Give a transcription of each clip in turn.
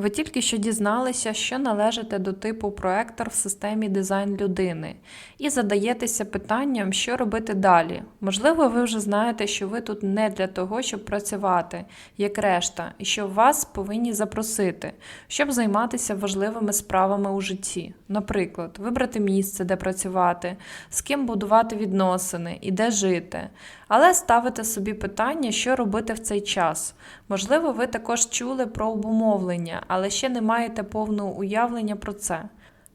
Ви тільки що дізналися, що належите до типу проектор в системі дизайн людини, і задаєтеся питанням, що робити далі. Можливо, ви вже знаєте, що ви тут не для того, щоб працювати, як решта, і що вас повинні запросити, щоб займатися важливими справами у житті. Наприклад, вибрати місце, де працювати, з ким будувати відносини і де жити. Але ставите собі питання, що робити в цей час. Можливо, ви також чули про обумовлення, але ще не маєте повного уявлення про це.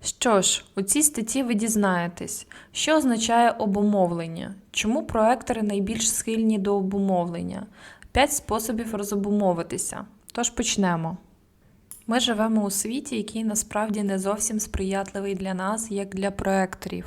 Що ж, у цій статті ви дізнаєтесь, що означає обумовлення, чому проектори найбільш схильні до обумовлення, 5 способів розобумовитися. Тож почнемо. Ми живемо у світі, який насправді не зовсім сприятливий для нас, як для проекторів.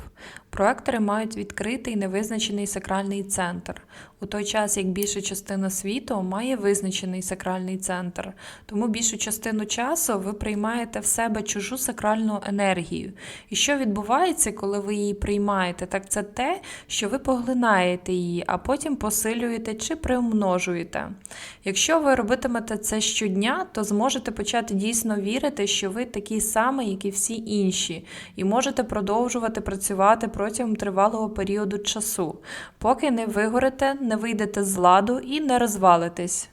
Проектори мають відкритий невизначений сакральний центр, у той час як більша частина світу має визначений сакральний центр, тому більшу частину часу ви приймаєте в себе чужу сакральну енергію. І що відбувається, коли ви її приймаєте, так це те, що ви поглинаєте її, а потім посилюєте чи приумножуєте. Якщо ви робитимете це щодня, то зможете почати дійсно вірити, що ви такий самий, як і всі інші, і можете продовжувати працювати протягом тривалого періоду часу, поки не вигорите, не вийдете з ладу і не розвалитесь.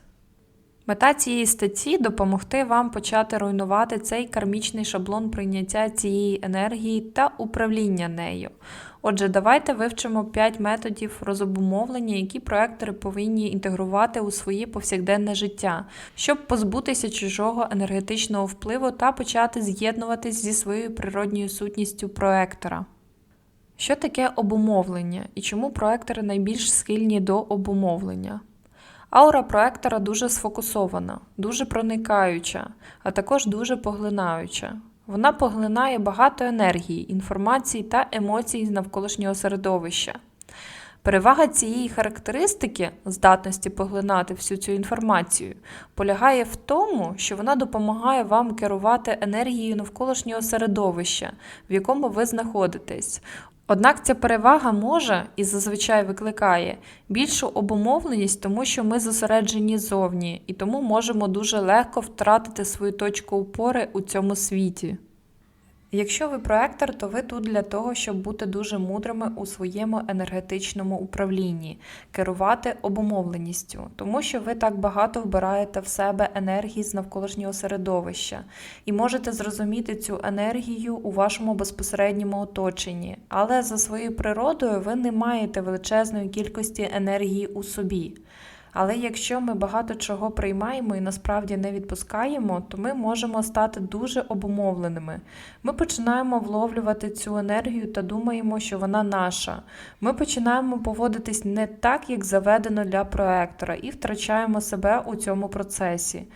Мета цієї статті допомогти вам почати руйнувати цей кармічний шаблон прийняття цієї енергії та управління нею. Отже, давайте вивчимо 5 методів розобумовлення, які проектори повинні інтегрувати у своє повсякденне життя, щоб позбутися чужого енергетичного впливу та почати з'єднуватись зі своєю природньою сутністю проектора. Що таке обумовлення і чому проектори найбільш схильні до обумовлення? Аура проектора дуже сфокусована, дуже проникаюча, а також дуже поглинаюча. Вона поглинає багато енергії, інформації та емоцій з навколишнього середовища. Перевага цієї характеристики, здатності поглинати всю цю інформацію, полягає в тому, що вона допомагає вам керувати енергією навколишнього середовища, в якому ви знаходитесь. Однак ця перевага може і зазвичай викликає більшу обумовленість, тому що ми зосереджені зовні, і тому можемо дуже легко втратити свою точку опори у цьому світі. Якщо ви проектор, то ви тут для того, щоб бути дуже мудрими у своєму енергетичному управлінні, керувати обумовленістю, тому що ви так багато вбираєте в себе енергії з навколишнього середовища і можете зрозуміти цю енергію у вашому безпосередньому оточенні, але за своєю природою ви не маєте величезної кількості енергії у собі. Але якщо ми багато чого приймаємо і насправді не відпускаємо, то ми можемо стати дуже обумовленими. Ми починаємо вловлювати цю енергію та думаємо, що вона наша. Ми починаємо поводитись не так, як заведено для проектора, і втрачаємо себе у цьому процесі.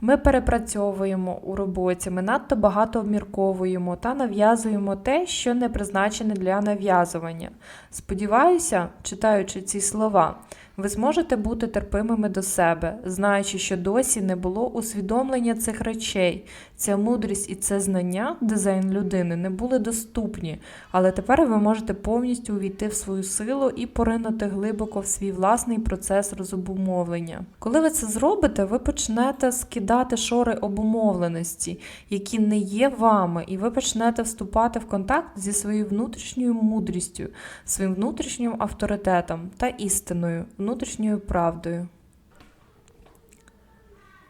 Ми перепрацьовуємо у роботі, ми надто багато обмірковуємо та нав'язуємо те, що не призначене для нав'язування. Сподіваюся, читаючи ці слова, ви зможете бути терпимими до себе, знаючи, що досі не було усвідомлення цих речей. Ця мудрість і це знання, дизайн людини, не були доступні, але тепер ви можете повністю увійти в свою силу і поринути глибоко в свій власний процес розобумовлення. Коли ви це зробите, ви почнете скидати шори обумовленості, які не є вами, і ви почнете вступати в контакт зі своєю внутрішньою мудрістю, своїм внутрішнім авторитетом та істиною внутрішньою правдою.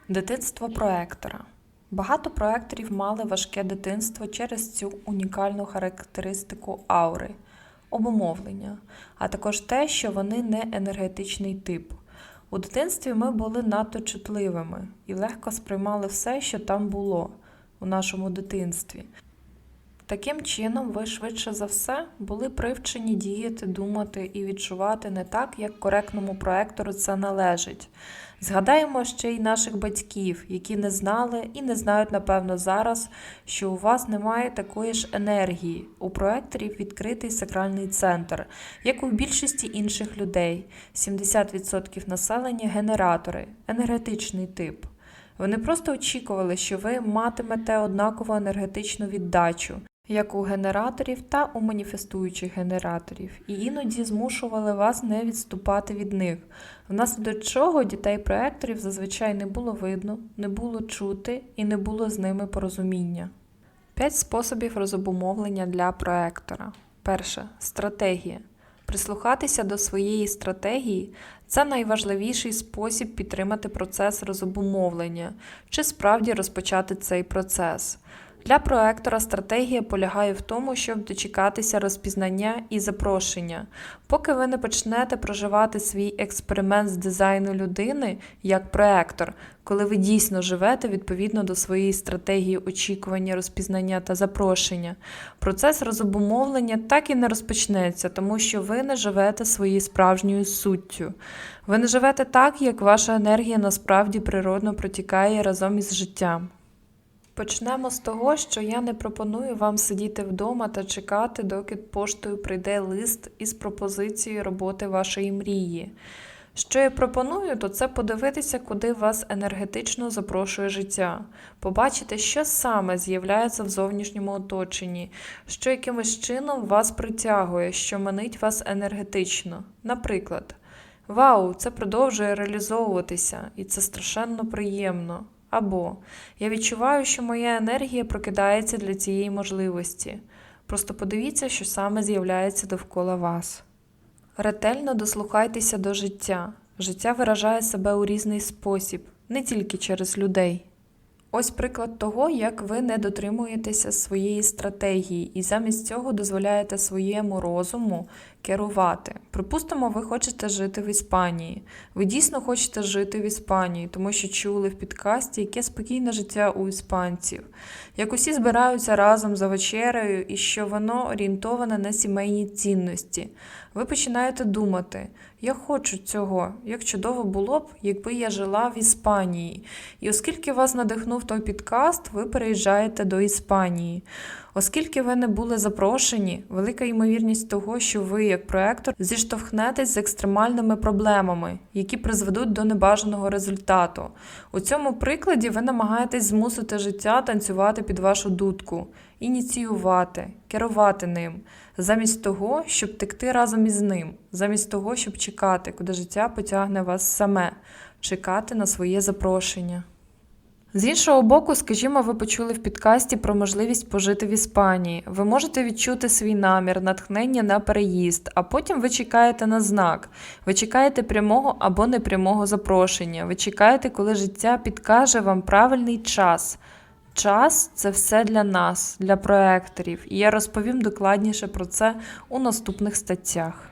Дитинство проектора. Багато проекторів мали важке дитинство через цю унікальну характеристику аури, обумовлення, а також те, що вони не енергетичний тип. У дитинстві ми були надто чутливими і легко сприймали все, що там було у нашому дитинстві. Таким чином, ви швидше за все були привчені діяти, думати і відчувати не так, як коректному проектору це належить. Згадаємо ще й наших батьків, які не знали і не знають, напевно, зараз, що у вас немає такої ж енергії. У проекторів відкритий сакральний центр, як у більшості інших людей. 70% населення генератори, енергетичний тип. Вони просто очікували, що ви матимете однакову енергетичну віддачу, як у генераторів та у маніфестуючих генераторів, і іноді змушували вас не відступати від них, внаслідок чого дітей проекторів зазвичай не було видно, не було чути і не було з ними порозуміння. П'ять способів розобумовлення для проектора. Перше стратегія. Прислухатися до своєї стратегії це найважливіший спосіб підтримати процес розобумовлення чи справді розпочати цей процес. Для проектора стратегія полягає в тому, щоб дочекатися розпізнання і запрошення. Поки ви не почнете проживати свій експеримент з дизайну людини як проектор, коли ви дійсно живете відповідно до своєї стратегії очікування, розпізнання та запрошення, процес розобумовлення так і не розпочнеться, тому що ви не живете своєю справжньою суттю. Ви не живете так, як ваша енергія насправді природно протікає разом із життям. Почнемо з того, що я не пропоную вам сидіти вдома та чекати, доки поштою прийде лист із пропозицією роботи вашої мрії. Що я пропоную, то це подивитися, куди вас енергетично запрошує життя, побачити, що саме з'являється в зовнішньому оточенні, що якимось чином вас притягує, що манить вас енергетично. Наприклад, Вау, це продовжує реалізовуватися, і це страшенно приємно. Або я відчуваю, що моя енергія прокидається для цієї можливості. Просто подивіться, що саме з'являється довкола вас. Ретельно дослухайтеся до життя. Життя виражає себе у різний спосіб, не тільки через людей. Ось приклад того, як ви не дотримуєтеся своєї стратегії і замість цього дозволяєте своєму розуму керувати. Припустимо, ви хочете жити в Іспанії. Ви дійсно хочете жити в Іспанії, тому що чули в підкасті, яке спокійне життя у іспанців, як усі збираються разом за вечерею і що воно орієнтоване на сімейні цінності. Ви починаєте думати, я хочу цього, як чудово було б, якби я жила в Іспанії. І оскільки вас надихнув той підкаст, ви переїжджаєте до Іспанії. Оскільки ви не були запрошені, велика ймовірність того, що ви, як проектор, зіштовхнетесь з екстремальними проблемами, які призведуть до небажаного результату. У цьому прикладі ви намагаєтесь змусити життя танцювати під вашу дудку, ініціювати, керувати ним, замість того, щоб текти разом із ним, замість того, щоб чекати, куди життя потягне вас саме, чекати на своє запрошення. З іншого боку, скажімо, ви почули в підкасті про можливість пожити в Іспанії. Ви можете відчути свій намір, натхнення на переїзд, а потім ви чекаєте на знак. Ви чекаєте прямого або непрямого запрошення. Ви чекаєте, коли життя підкаже вам правильний час. Час це все для нас, для проекторів, і я розповім докладніше про це у наступних статтях.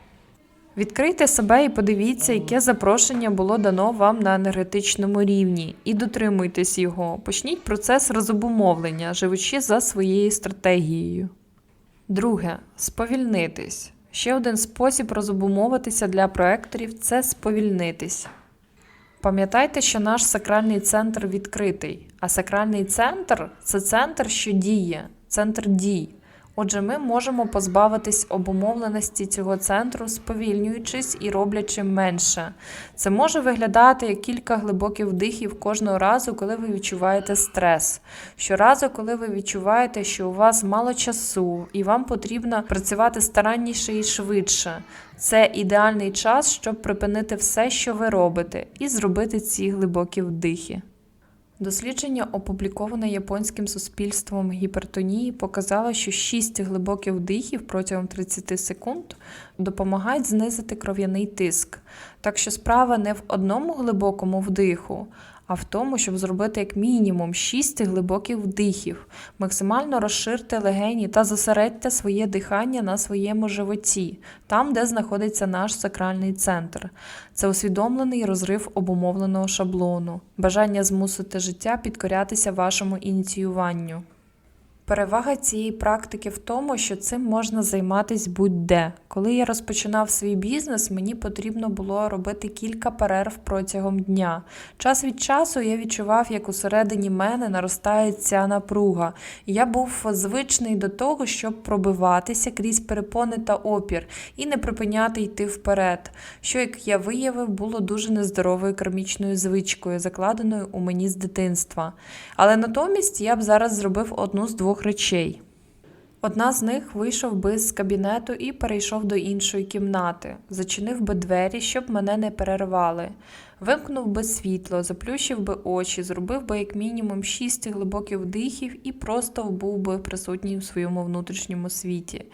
Відкрийте себе і подивіться, яке запрошення було дано вам на енергетичному рівні, і дотримуйтесь його. Почніть процес розобумовлення, живучи за своєю стратегією. Друге сповільнитись. Ще один спосіб розобумовитися для проекторів це сповільнитись. Пам'ятайте, що наш сакральний центр відкритий, а сакральний центр це центр, що діє, центр дій. Отже, ми можемо позбавитись обумовленості цього центру, сповільнюючись і роблячи менше. Це може виглядати як кілька глибоких вдихів кожного разу, коли ви відчуваєте стрес. Щоразу, коли ви відчуваєте, що у вас мало часу і вам потрібно працювати старанніше і швидше. Це ідеальний час, щоб припинити все, що ви робите, і зробити ці глибокі вдихи. Дослідження, опубліковане японським суспільством гіпертонії, показало, що 6 глибоких вдихів протягом 30 секунд допомагають знизити кров'яний тиск. Так що справа не в одному глибокому вдиху, а в тому, щоб зробити як мінімум 6 глибоких вдихів, максимально розширте легені та зосередьте своє дихання на своєму животі, там, де знаходиться наш сакральний центр. Це усвідомлений розрив обумовленого шаблону, бажання змусити життя підкорятися вашому ініціюванню. Перевага цієї практики в тому, що цим можна займатися будь-де. Коли я розпочинав свій бізнес, мені потрібно було робити кілька перерв протягом дня. Час від часу я відчував, як усередині мене наростає ця напруга. Я був звичний до того, щоб пробиватися крізь перепони та опір і не припиняти йти вперед. Що, як я виявив, було дуже нездоровою кармічною звичкою, закладеною у мені з дитинства. Але натомість я б зараз зробив одну з двох речей. Одна з них вийшов би з кабінету і перейшов до іншої кімнати, зачинив би двері, щоб мене не перервали, вимкнув би світло, заплющив би очі, зробив би як мінімум шість глибоких вдихів і просто був би присутній в своєму внутрішньому світі.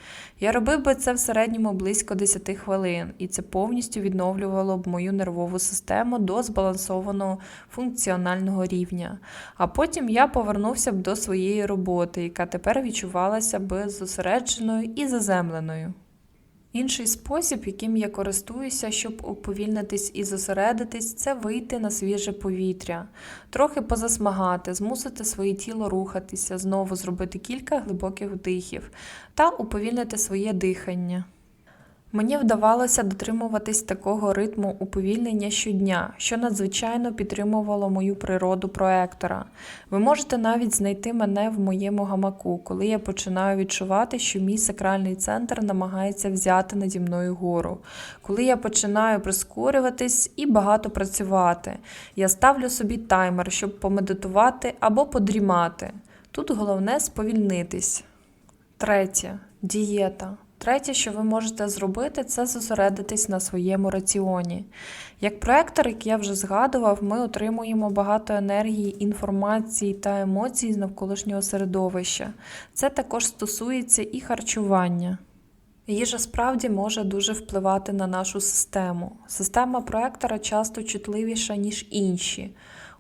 Я робив би це в середньому близько 10 хвилин, і це повністю відновлювало б мою нервову систему до збалансованого функціонального рівня. А потім я повернувся б до своєї роботи, яка тепер відчувалася би зосередженою і заземленою. Інший спосіб, яким я користуюся, щоб уповільнитись і зосередитись, це вийти на свіже повітря, трохи позасмагати, змусити своє тіло рухатися, знову зробити кілька глибоких вдихів та уповільнити своє дихання. Мені вдавалося дотримуватись такого ритму уповільнення щодня, що надзвичайно підтримувало мою природу проектора. Ви можете навіть знайти мене в моєму гамаку, коли я починаю відчувати, що мій сакральний центр намагається взяти наді мною гору, коли я починаю прискорюватись і багато працювати. Я ставлю собі таймер, щоб помедитувати або подрімати. Тут головне сповільнитись. Третє дієта. Третє, що ви можете зробити, це зосередитись на своєму раціоні. Як проектор, як я вже згадував, ми отримуємо багато енергії, інформації та емоцій з навколишнього середовища. Це також стосується і харчування. Їжа справді може дуже впливати на нашу систему. Система проектора часто чутливіша, ніж інші.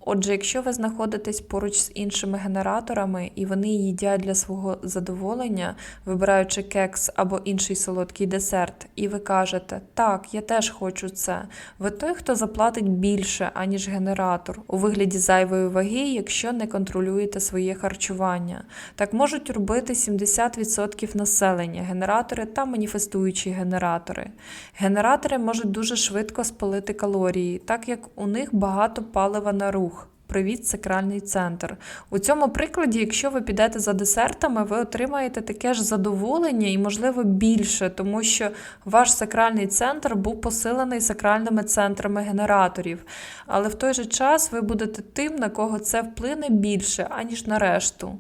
Отже, якщо ви знаходитесь поруч з іншими генераторами і вони їдять для свого задоволення, вибираючи кекс або інший солодкий десерт, і ви кажете, так, я теж хочу це, ви той, хто заплатить більше, аніж генератор, у вигляді зайвої ваги, якщо не контролюєте своє харчування. Так можуть робити 70% населення, генератори та маніфестуючі генератори. Генератори можуть дуже швидко спалити калорії, так як у них багато палива на рух. Привіт, сакральний центр. У цьому прикладі, якщо ви підете за десертами, ви отримаєте таке ж задоволення і, можливо, більше, тому що ваш сакральний центр був посилений сакральними центрами генераторів. Але в той же час ви будете тим, на кого це вплине більше, аніж на решту.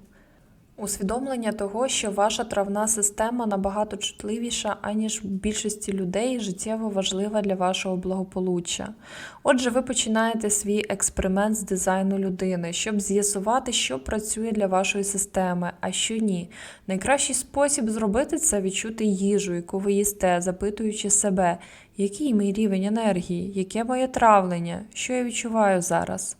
Усвідомлення того, що ваша травна система набагато чутливіша, аніж в більшості людей, життєво важлива для вашого благополуччя. Отже, ви починаєте свій експеримент з дизайну людини, щоб з'ясувати, що працює для вашої системи, а що ні. Найкращий спосіб зробити це відчути їжу, яку ви їсте, запитуючи себе, який мій рівень енергії, яке моє травлення, що я відчуваю зараз.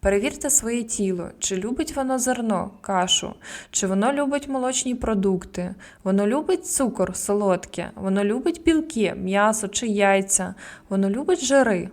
Перевірте своє тіло, чи любить воно зерно, кашу, чи воно любить молочні продукти, воно любить цукор, солодке, воно любить білки, м'ясо чи яйця, воно любить жири.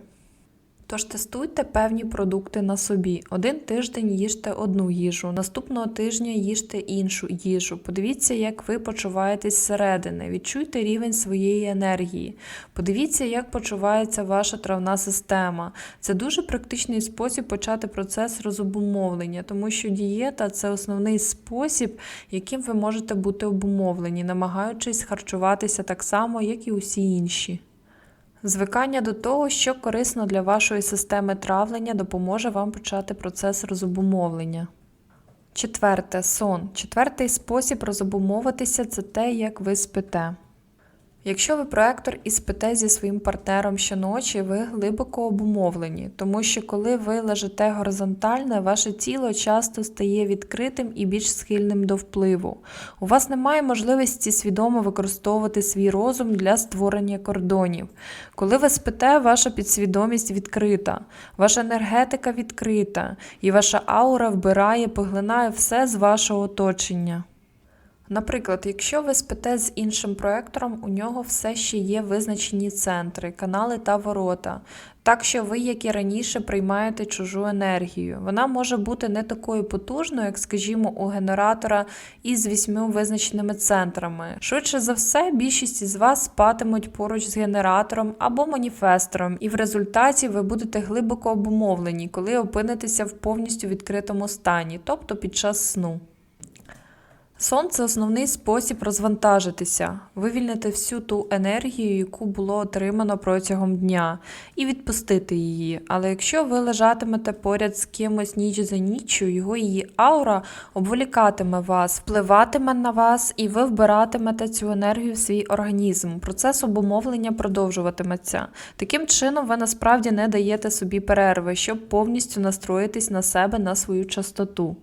Тож тестуйте певні продукти на собі. Один тиждень їжте одну їжу, наступного тижня їжте іншу їжу. Подивіться, як ви почуваєтесь зсередини, відчуйте рівень своєї енергії. Подивіться, як почувається ваша травна система. Це дуже практичний спосіб почати процес розобумовлення, тому що дієта це основний спосіб, яким ви можете бути обумовлені, намагаючись харчуватися так само, як і усі інші. Звикання до того, що корисно для вашої системи травлення, допоможе вам почати процес розобумовлення. Четверте сон. Четвертий спосіб розобумовитися це те, як ви спите. Якщо ви проектор і спите зі своїм партнером щоночі, ви глибоко обумовлені, тому що коли ви лежите горизонтально, ваше тіло часто стає відкритим і більш схильним до впливу. У вас немає можливості свідомо використовувати свій розум для створення кордонів. Коли ви спите, ваша підсвідомість відкрита, ваша енергетика відкрита, і ваша аура вбирає, поглинає все з вашого оточення. Наприклад, якщо ви спите з іншим проектором, у нього все ще є визначені центри, канали та ворота. Так що ви, як і раніше, приймаєте чужу енергію. Вона може бути не такою потужною, як, скажімо, у генератора із вісьми визначеними центрами. Швидше за все, більшість із вас спатимуть поруч з генератором або маніфестором, і в результаті ви будете глибоко обумовлені, коли опинитеся в повністю відкритому стані, тобто під час сну. Сон це основний спосіб розвантажитися, вивільнити всю ту енергію, яку було отримано протягом дня, і відпустити її. Але якщо ви лежатимете поряд з кимось ніч за ніччю, його її аура обволікатиме вас, впливатиме на вас, і ви вбиратимете цю енергію в свій організм. Процес обумовлення продовжуватиметься. Таким чином, ви насправді не даєте собі перерви, щоб повністю настроїтись на себе на свою частоту.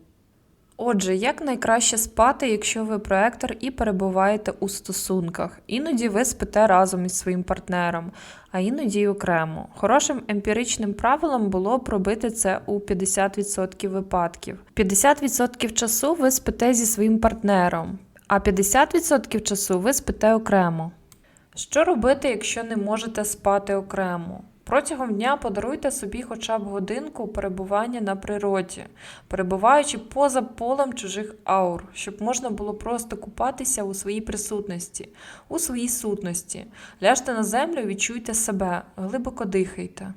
Отже, як найкраще спати, якщо ви проектор і перебуваєте у стосунках? Іноді ви спите разом із своїм партнером, а іноді й окремо. Хорошим емпіричним правилом було б робити це у 50% випадків. 50% часу ви спите зі своїм партнером, а 50% часу ви спите окремо. Що робити, якщо не можете спати окремо? Протягом дня подаруйте собі хоча б годинку перебування на природі, перебуваючи поза полем чужих аур, щоб можна було просто купатися у своїй присутності, у своїй сутності. Ляжте на землю, відчуйте себе, глибоко дихайте.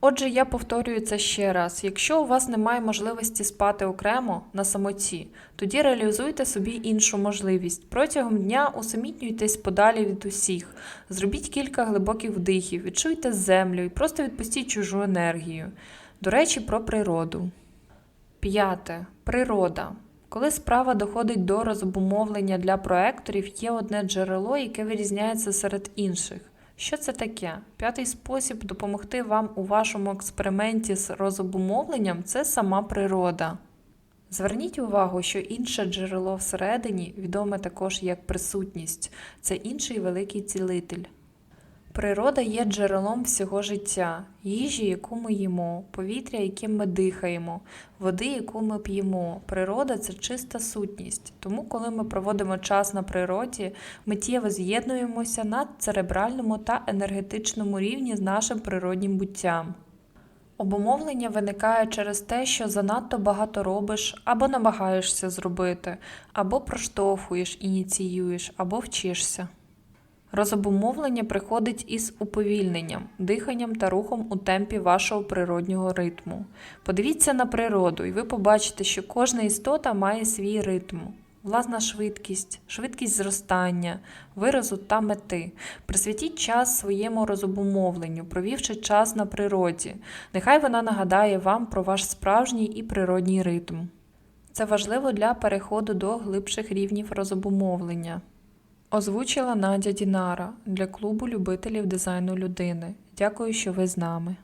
Отже, я повторюю це ще раз: якщо у вас немає можливості спати окремо на самоті, тоді реалізуйте собі іншу можливість. Протягом дня усамітнюйтесь подалі від усіх, зробіть кілька глибоких вдихів, відчуйте землю і просто відпустіть чужу енергію. До речі, про природу. П'яте. Природа. Коли справа доходить до розобумовлення для проекторів, є одне джерело, яке вирізняється серед інших. Що це таке? П'ятий спосіб допомогти вам у вашому експерименті з розобумовленням це сама природа. Зверніть увагу, що інше джерело всередині, відоме також як присутність, це інший великий цілитель. Природа є джерелом всього життя, їжі, яку ми їмо, повітря, яким ми дихаємо, води, яку ми п'ємо. Природа це чиста сутність. Тому, коли ми проводимо час на природі, миттєво з'єднуємося на церебральному та енергетичному рівні з нашим природнім буттям. Обумовлення виникає через те, що занадто багато робиш або намагаєшся зробити, або проштовхуєш, ініціюєш, або вчишся. Розобумовлення приходить із уповільненням, диханням та рухом у темпі вашого природнього ритму. Подивіться на природу, і ви побачите, що кожна істота має свій ритм. Власна швидкість, швидкість зростання, виразу та мети. Присвятіть час своєму розобумовленню, провівши час на природі. Нехай вона нагадає вам про ваш справжній і природній ритм. Це важливо для переходу до глибших рівнів розобумовлення. Озвучила Надя Дінара для клубу любителів дизайну людини. Дякую, що ви з нами.